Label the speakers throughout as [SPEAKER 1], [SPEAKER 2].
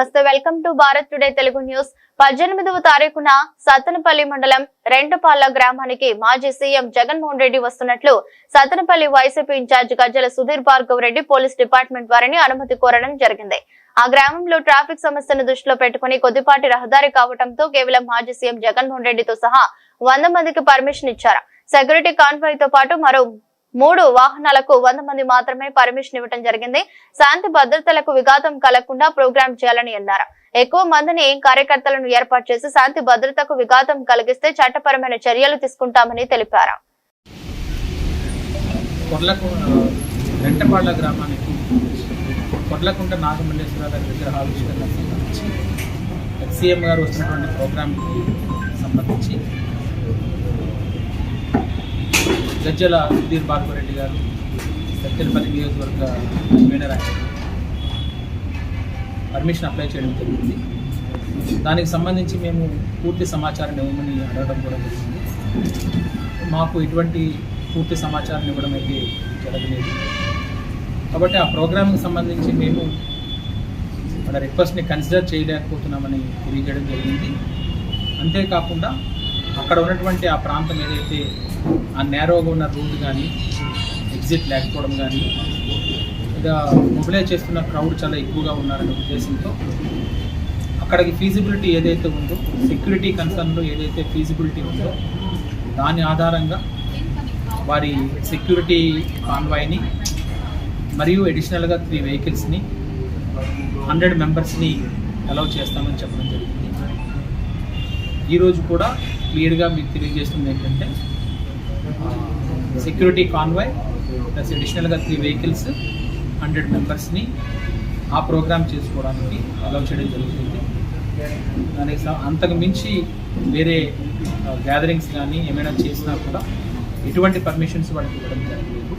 [SPEAKER 1] Welcome to Bharat today Telugu news. పద్దెనిమిదవ తారీఖున సత్తనపల్లి మండలం రెంటపాల గ్రామానికి మాజీ సీఎం జగన్మోహన్ రెడ్డి వస్తున్నట్లు Sattenapalli YCP incharge Gajjala Sudhir Bhargav Reddy police department వారిని అనుమతి కోరడం జరిగింది. ఆ గ్రామంలో ట్రాఫిక్ సమస్యను దృష్టిలో పెట్టుకుని కొద్దిపాటి రహదారి కావడంతో కేవలం మాజీ సీఎం జగన్మోహన్ రెడ్డితో సహా వంద మందికి పర్మిషన్ ఇచ్చారు. సెక్యూరిటీ కాన్వాయ్తో పాటు మరో మూడు వాహనాలకు వంద మంది మాత్రమే పర్మిషన్ ఇవ్వడం జరిగింది. శాంతి భద్రతలకు విఘాతం కలగకుండా ప్రోగ్రాం చేయాలని అన్నారు. ఎక్కువ మందిని కార్యకర్తలను ఏర్పాటు చేసి శాంతి భద్రతకు విఘాతం కలిగిస్తే చట్టపరమైన చర్యలు తీసుకుంటామని తెలిపారు.
[SPEAKER 2] కొర్లకుంట వెంటపాళ్ళ గ్రామానికి కొర్లకుంట నాగమల్లేశ్వర గారి సంబంధించి ఎక్సీఎం గారు వస్తున్నటువంటి ప్రోగ్రాంకి సంబంధించి సజ్జల సుధీర్ భార్గవరెడ్డి గారు సత్యనపల్లి నియోజకవర్గ కన్వీనర్ ఆయన పర్మిషన్ అప్లై చేయడం జరిగింది. దానికి సంబంధించి మేము పూర్తి సమాచారం ఇవ్వమని అడగడం కూడా జరిగింది. మాకు ఎటువంటి పూర్తి సమాచారం ఇవ్వడం అయితే జరగలేదు. కాబట్టి ఆ ప్రోగ్రామ్కి సంబంధించి మేము మన రిక్వెస్ట్ని కన్సిడర్ చేయలేకపోతున్నామని తెలియజేయడం జరిగింది. అంతేకాకుండా అక్కడ ఉన్నటువంటి ఆ ప్రాంతం ఏదైతే ఆ నేరోగా ఉన్న రోడ్డు కానీ ఎగ్జిట్ లేకపోవడం కానీ ఇక మొబిలైజ్ చేస్తున్న క్రౌడ్ చాలా ఎక్కువగా ఉన్నారనే ఉద్దేశంతో అక్కడికి ఫీజిబిలిటీ ఏదైతే ఉందో సెక్యూరిటీ కన్సర్న్లో ఏదైతే ఫీజిబిలిటీ ఉందో దాని ఆధారంగా వారి సెక్యూరిటీ కాన్వాయ్ని మరియు అడిషనల్గా త్రీ వెహికల్స్ని హండ్రెడ్ మెంబర్స్ని అలౌ చేస్తామని చెప్పడం జరిగింది. ఈరోజు కూడా క్లియర్గా మీకు తెలియజేస్తుంది ఏంటంటే సెక్యూరిటీ కాన్వాయ్ ప్లస్ అడిషనల్గా త్రీ వెహికల్స్ హండ్రెడ్ మెంబర్స్ని ఆ ప్రోగ్రామ్ చేసుకోవడానికి అలౌ చేయడం జరుగుతుంది. దానికి అంతకు మించి వేరే గ్యాదరింగ్స్ కానీ ఏమైనా చేసినా కూడా ఎటువంటి పర్మిషన్స్ వాళ్ళకి ఇవ్వడం జరగలేదు.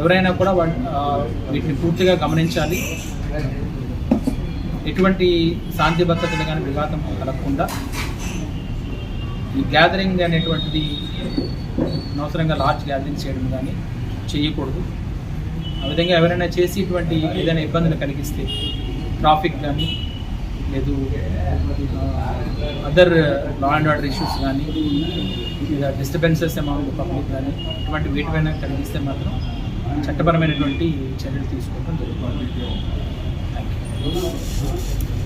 [SPEAKER 2] ఎవరైనా కూడా వాళ్ళ వీటిని పూర్తిగా గమనించాలి. ఎటువంటి శాంతి భద్రతలు కానీ విఘాతం కలగకుండా ఈ గ్యాదరింగ్ అనేటువంటిది అనవసరంగా లార్జ్ గ్యాదరింగ్ చేయడం కానీ చేయకూడదు. ఆ విధంగా ఎవరైనా చేసి ఇటువంటి ఏదైనా ఇబ్బందులు కలిగిస్తే ట్రాఫిక్ కానీ లేదు other law and order issues కానీ డిస్టర్బెన్సెస్ అమౌంట్ పబ్లిక్ కానీ ఇటువంటి వీటిపైన కలిగిస్తే మాత్రం చట్టపరమైనటువంటి చర్యలు తీసుకోవడం జరుగుతుంది. Thank you